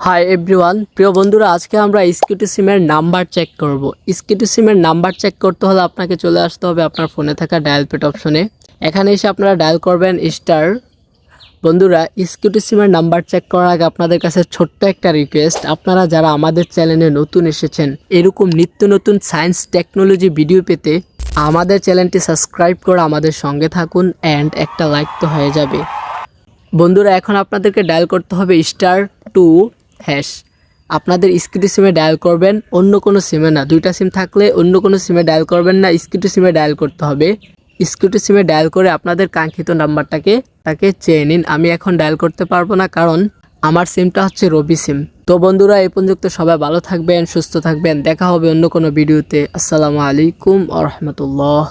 Hi everyone প্রিয় বন্ধুরা, আজকে আমরা স্কিটি সিমের নাম্বার চেক করব। স্কিটি সিমের নাম্বার চেক করতে হলে আপনাকে চলে আসতে হবে আপনার ফোনে থাকা ডায়াল পেট অপশনে এখানে এসে আপনারা ডায়াল করবেন স্টার বন্ধুরা স্কিটি সিমের নাম্বার চেক করার আগে আপনাদের কাছে ছোট্ট একটা রিকোয়েস্ট আপনারা যারা আমাদের চ্যানেলে নতুন এসেছেন, এরকম নিত্য নতুন সায়েন্স টেকনোলজি ভিডিও পেতে আমাদের চ্যানেলটি সাবস্ক্রাইব করে আমাদের সঙ্গে থাকুন অ্যান্ড একটা লাইক তো হয়ে যাবে। বন্ধুরা, এখন আপনাদেরকে ডায়াল করতে হবে স্টার টু হ্যাশ। আপনাদের স্কিটি সিমে ডায়াল করবেন, অন্য কোনো সিমে না। দুইটা সিম থাকলে অন্য কোনো সিমে ডায়াল করবেন না, স্কিটি সিমে ডায়াল করতে হবে। স্কিটি সিমে ডায়াল করে আপনাদের কাঙ্ক্ষিত নাম্বারটাকে, তাকে চেয়ে নিন। আমি এখন ডায়াল করতে পারব না, কারণ আমার সিমটা হচ্ছে রবি সিম। তো বন্ধুরা, এই পর্যন্ত সবাই ভালো থাকবেন, সুস্থ থাকবেন। দেখা হবে অন্য কোনো ভিডিওতে। আসসালামু আলাইকুম আ রহমতুল্লাহ।